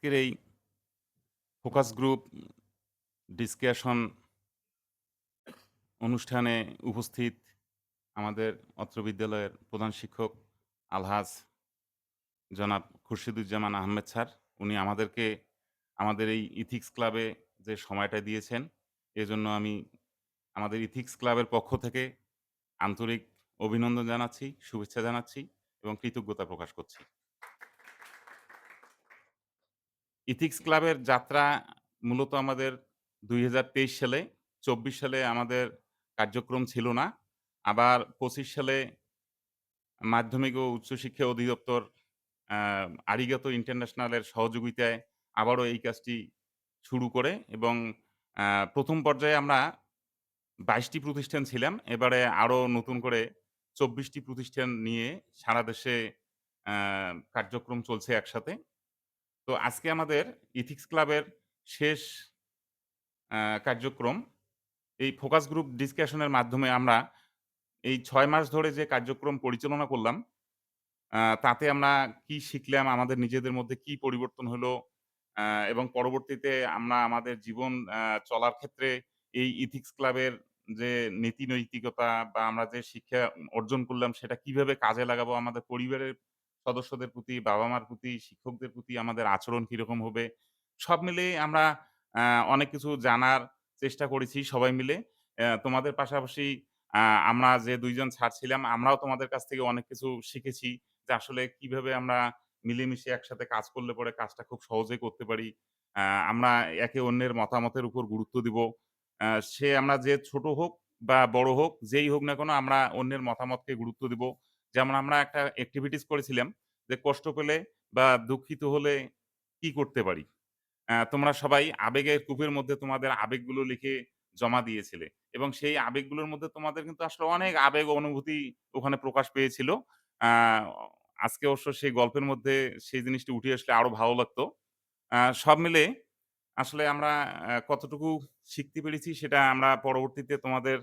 আজকের এই focus group discussion অনুষ্ঠানে উপস্থিত আমাদের অত্র বিদ্যালয়ের প্রধান শিক্ষক আলহাজ জনাব খুরশিদুজ্জামান আহমেদ স্যার। উনি আমাদেরকে, আমাদের এই ইথিক্স ক্লাবে যে সময়টা দিয়েছেন, এজন্য আমি আমাদের ইথিক্স ক্লাবের পক্ষ থেকে আন্তরিক অভিনন্দন জানাচ্ছি, শুভেচ্ছা জানাচ্ছি এবং কৃতজ্ঞতা প্রকাশ করছি। ইথিক্স ক্লাবের যাত্রা মূলত আমাদের ২০২৩ সালে ২৪ সালে আমাদের কার্যক্রম ছিল না। আবার ২৫ সালে মাধ্যমিক ও উচ্চশিক্ষা অধিদপ্তর আরিগাতো ইন্টারন্যাশনালের সহযোগিতায় আবারও এই কাজটি শুরু করে এবং প্রথম পর্যায়ে আমরা বাইশটি প্রতিষ্ঠান ছিলাম। এবারে আরও নতুন করে চব্বিশটি প্রতিষ্ঠান নিয়ে সারা দেশে কার্যক্রম চলছে একসাথে। তো আজকে আমাদের ইথিক্স ক্লাবের শেষ কার্যক্রম। এই ফোকাস গ্রুপ ডিসকাশন এর মাধ্যমে আমরা এই ছয় মাস ধরে যে কার্যক্রম পরিচালনা করলাম, তাতে আমরা কি শিখলাম, আমাদের নিজেদের মধ্যে কি পরিবর্তন হলো এবং পরবর্তীতে আমরা আমাদের জীবন চলার ক্ষেত্রে এই ইথিক্স ক্লাবের যে নীতি নৈতিকতা বা আমরা যে শিক্ষা অর্জন করলাম সেটা কীভাবে কাজে লাগাবো আমাদের পরিবারের সদস্যদের প্রতি, বাবা-মার প্রতি, শিক্ষকদের প্রতি আমাদের আচরণ কীরকম হবে। সব মিলিয়ে আমরা অনেক কিছু জানার চেষ্টা করেছি সবাই মিলে। তোমাদের পাশাপাশি আমরা যে ২ জন স্যার ছিলাম আমরাও তোমাদের কাছ থেকে অনেক কিছু শিখেছি যে আসলে কীভাবে আমরা মিলেমিশে একসাথে কাজ করলে পরে কাজটা খুব সহজে করতে পারি। আমরা একে অন্যের মতামতের উপর গুরুত্ব দিব। সে আমরা যে ছোট হোক বা বড় হোক, যেই হোক না কেন আমরা অন্যের মতামতকে গুরুত্ব দিব। যেমন আমরা একটা এক্টিভিটিস করেছিলাম যে কষ্ট পেলে বা দুঃখিত হলে কি করতে পারি? তোমরা সবাই আবেগের কূপের মধ্যে তোমাদের আবেগগুলো লিখে জমা দিয়েছিলে এবং সেই আবেগগুলোর মধ্যে তোমাদের কিন্তু আসলে অনেক আবেগ অনুভূতি ওখানে প্রকাশ পেয়েছিল। আ আজকে অবশ্য সেই গল্পের মধ্যে সেই জিনিসটি উঠে আসলে আরও ভালো লাগতো। আ সব মিলে আসলে আমরা কতটুকু শিখতে পেরেছি সেটা আমরা পরবর্তীতে তোমাদের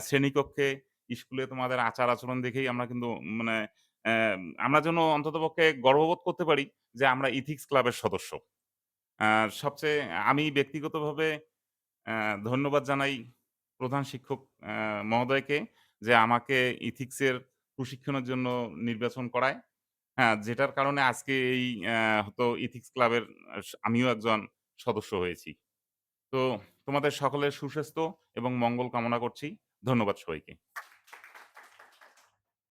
শ্রেণীকক্ষে, স্কুলে তোমাদের আচার-আচরণ দেখেই আমরা কিন্তু মানে অ্যা আমরা যেন অন্ততপক্ষে গর্ববোধ করতে পারি যে আমরা ইথিক্স ক্লাবের সদস্য। সবচেয়ে আমি ব্যক্তিগতভাবে অ্যা ধন্যবাদ জানাই প্রধান শিক্ষক মহোদয়কে যে আমাকে ইথিক্সের প্রশিক্ষণের জন্য নির্বাচন করায়। হ্যাঁ, যেটার কারণে আজকে এই অ্যা হয়তো ইথিক্স ক্লাবের আমিও একজন সদস্য হয়েছি। তো তোমাদের সকলের সুস্বাস্থ্য এবং মঙ্গল কামনা করছি। ধন্যবাদ সবাইকে।